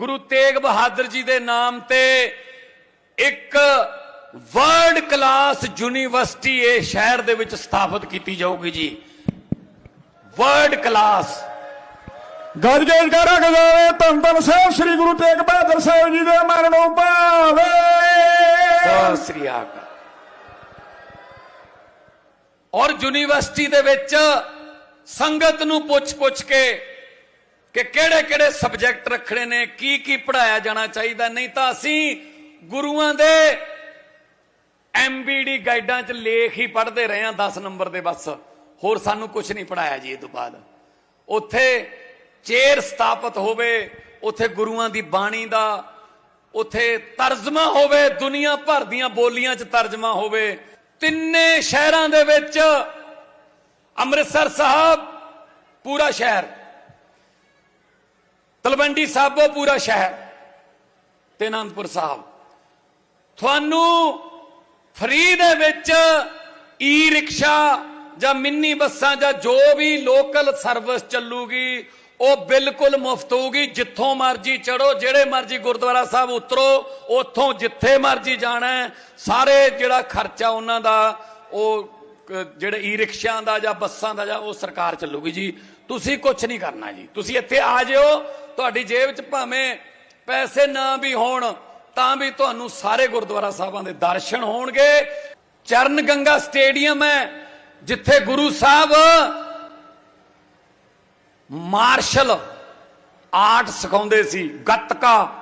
ਗੁਰੂ ਤੇਗ ਬਹਾਦਰ ਜੀ ਦੇ ਨਾਮ ਤੇ ਇੱਕ ਵਰਲਡ ਕਲਾਸ ਯੂਨੀਵਰਸਿਟੀ ਇਹ ਸ਼ਹਿਰ ਦੇ ਵਿੱਚ ਸਥਾਪਿਤ ਕੀਤੀ ਜਾਊਗੀ ਜੀ। World class. ਗੱਜ ਕੇ ਜਕਾਰਾ ਗਜਾਵੇ ਧੰਨ ਧੰਨ ਸਾਹਿਬ ਸ੍ਰੀ ਗੁਰੂ ਤੇਗ ਬਹਾਦਰ ਸਾਹਿਬ ਜੀ ਦੇ ਮਨ ਨੂੰ ਭਾਵੇ। ਸਤਿ ਸ੍ਰੀ ਅਕਾਲ। ਔਰ ਯੂਨੀਵਰਸਿਟੀ ਦੇ ਵਿੱਚ ਸੰਗਤ ਨੂੰ ਪੁੱਛ-ਪੁੱਛ ਕੇ ਕਿ ਕਿਹੜੇ-ਕਿਹੜੇ ਸਬਜੈਕਟ ਰੱਖਣੇ ਨੇ, ਕੀ ਕੀ ਪੜਾਇਆ ਜਾਣਾ ਚਾਹੀਦਾ, ਨਹੀਂ ਤਾਂ ਅਸੀਂ ਗੁਰੂਆਂ ਦੇ ਐਮਬੀਡੀ ਗਾਈਡਾਂ 'ਚ ਲੇਖ ਹੀ ਪੜ੍ਹਦੇ ਰਹੇ ਹਾਂ 10 ਨੰਬਰ ਦੇ ਬਸ। ਹੋਰ ਸਾਨੂੰ ਕੁਝ ਨਹੀਂ ਪੜਾਇਆ ਜੀ ਇਹ ਤੋਂ ਬਾਅਦ। ਉੱਥੇ ਚੇਰ ਸਥਾਪਿਤ ਹੋਵੇ, ਉੱਥੇ ਗੁਰੂਆਂ ਦੀ ਬਾਣੀ ਦਾ, ਉੱਥੇ ਤਰਜਮਾ ਹੋਵੇ, ਦੁਨੀਆ ਭਰ ਦੀਆਂ ਬੋਲੀਆਂ 'ਚ ਤਰਜਮਾ ਹੋਵੇ। ਤਿੰਨੇ ਸ਼ਹਿਰਾਂ ਦੇ ਵਿੱਚ ਅੰਮ੍ਰਿਤਸਰ ਸਾਹਿਬ, ਪੂਰਾ ਸ਼ਹਿਰ। ਤਲਵੰਡੀ ਸਾਬੋ ਪੂਰਾ ਸ਼ਹਿਰ ਤੇ ਅਨੰਦਪੁਰ ਸਾਹਿਬ। ਤੁਹਾਨੂੰ ਫ੍ਰੀ ਦੇ ਵਿੱਚ ਈ ਰਿਕਸ਼ਾ ਜਾਂ ਮਿੰਨੀ ਬੱਸਾਂ ਜਾਂ ਜੋ ਵੀ ਲੋਕਲ ਸਰਵਿਸ ਚੱਲੂਗੀ, ਉਹ ਬਿਲਕੁਲ ਮੁਫਤ ਹੋਊਗੀ। ਜਿੱਥੋਂ ਮਰਜ਼ੀ ਚੜੋ ਜਿਹੜੇ ਮਰਜ਼ੀ ਗੁਰਦੁਆਰਾ ਸਾਹਿਬ ਉਤਰੋ, ਉੱਥੋਂ ਜਿੱਥੇ ਮਰਜ਼ੀ ਜਾਣਾ ਸਾਰੇ ਜਿਹੜਾ ਖਰਚਾ ਉਹਨਾਂ ਦਾ, ਉਹ ਜਿਹੜੇ ਈ ਰਿਕਸ਼ਿਆਂ ਦਾ ਜਾਂ ਬੱਸਾਂ ਦਾ ਜਾਂ ਉਹ ਸਰਕਾਰ ਚੱਲੂਗੀ ਜੀ, ਤੁਸੀਂ ਕੁਝ ਨਹੀਂ ਕਰਨਾ ਜੀ। ਤੁਸੀਂ ਇੱਥੇ ਆ ਜਿਓ, ਤੁਹਾਡੀ ਜੇਬ 'ਚ ਭਾਵੇਂ ਪੈਸੇ ਨਾ ਵੀ ਹੋਣ, ਤਾਂ ਵੀ ਤੁਹਾਨੂੰ ਸਾਰੇ ਗੁਰਦੁਆਰਾ ਸਾਹਿਬਾਂ ਦੇ ਦਰਸ਼ਨ ਹੋਣਗੇ। ਚਰਨ ਗੰਗਾ ਸਟੇਡੀਅਮ ਹੈ, ਜਿੱਥੇ ਗੁਰੂ ਸਾਹਿਬ ਮਾਰਸ਼ਲ ਆਰਟ ਸਿਖਾਉਂਦੇ ਸੀ, ਗੱਤਕਾ,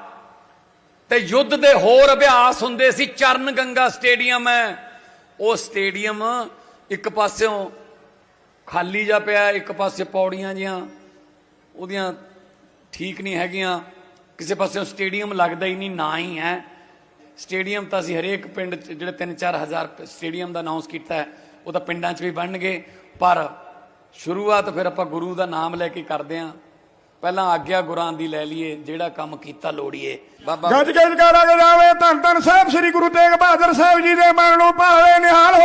ਤੇ ਯੁੱਧ ਦੇ ਹੋਰ ਅਭਿਆਸ ਹੁੰਦੇ ਸੀ। ਚਰਨ ਗੰਗਾ ਸਟੇਡੀਅਮ ਹੈ, ਉਹ ਸਟੇਡੀਅਮ ਇੱਕ ਪਾਸਿਓਂ ਖਾਲੀ ਜਾ ਪਿਆ, ਇੱਕ ਪਾਸੇ ਪੌੜੀਆਂ ਜੀਆਂ, ਉਹਦੀਆਂ ਠੀਕ ਨਹੀਂ ਹੈਗੀਆਂ। ਕਿਸੇ ਪਾਸਿਓਂ ਸਟੇਡੀਅਮ ਲੱਗਦਾ ਹੀ ਨਹੀਂ, ਨਾ ਹੀ ਹੈ। ਸਟੇਡੀਅਮ ਤਾਂ ਅਸੀਂ ਹਰੇਕ ਪਿੰਡ 'ਚ, ਜਿਹੜੇ 3-4000 ਸਟੇਡੀਅਮ ਦਾ ਅਨਾਉਂਸ ਕੀਤਾ ਹੈ, ਉਹ ਤਾਂ ਪਿੰਡਾਂ 'ਚ ਵੀ ਬਣਨਗੇ। ਪਰ ਸ਼ੁਰੂਆਤ ਫਿਰ ਆਪਾਂ ਗੁਰੂ ਦਾ ਨਾਮ ਲੈ ਕੇ ਕਰਦੇ ਆਂ ਪਹਿਲਾਂ ਆਗਿਆ ਗੁਰਾਂ ਦੀ ਲੈ ਲਈਏ, ਜਿਹੜਾ ਕੰਮ ਕੀਤਾ ਲੋੜੀਏ। ਬਾਬਾ ਗੱਜ ਕੇ ਜਕਾਰਾ ਗਜਾਵੇ ਧੰਨ ਧੰਨ ਸਾਹਿਬ, ਸ੍ਰੀ ਗੁਰੂ ਤੇਗ ਬਹਾਦਰ ਸਾਹਿਬ ਜੀ ਦੇ ਮਨ ਨੂੰ ਭਾਵੇ ਨਿਹਾਲ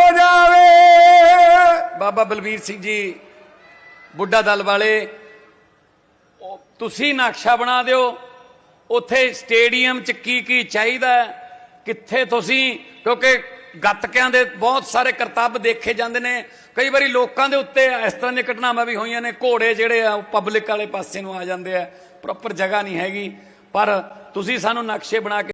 ਬਾਬਾ ਬਲਬੀਰ ਸਿੰਘ ਜੀ, ਬੁੱਢਾ ਦਲ ਵਾਲੇ ਤੁਸੀਂ ਨਕਸ਼ਾ ਬਣਾ ਦਿਓ। ਉੱਥੇ ਸਟੇਡੀਅਮ 'ਚ ਕੀ ਕੀ ਚਾਹੀਦਾ ਕਿੱਥੇ ਤੁਸੀਂ, ਕਿਉਂਕਿ ਗੱਤਕਿਆਂ ਦੇ ਬਹੁਤ ਸਾਰੇ ਕਰਤੱਵ ਦੇਖੇ ਜਾਂਦੇ ਨੇ। ਕਈ ਵਾਰੀ ਲੋਕਾਂ ਦੇ ਉੱਤੇ ਇਸ ਤਰ੍ਹਾਂ ਦੀਆਂ ਘਟਨਾਵਾਂ ਵੀ ਹੋਈਆਂ ਨੇ, ਘੋੜੇ ਜਿਹੜੇ ਆ, ਉਹ ਪਬਲਿਕ ਵਾਲੇ ਪਾਸੇ ਨੂੰ ਆ ਜਾਂਦੇ ਆ, ਪ੍ਰੋਪਰ ਜਗ੍ਹਾ ਨਹੀਂ ਹੈਗੀ। ਪਰ ਤੁਸੀਂ ਸਾਨੂੰ ਨਕਸ਼ੇ ਬਣਾ ਕੇ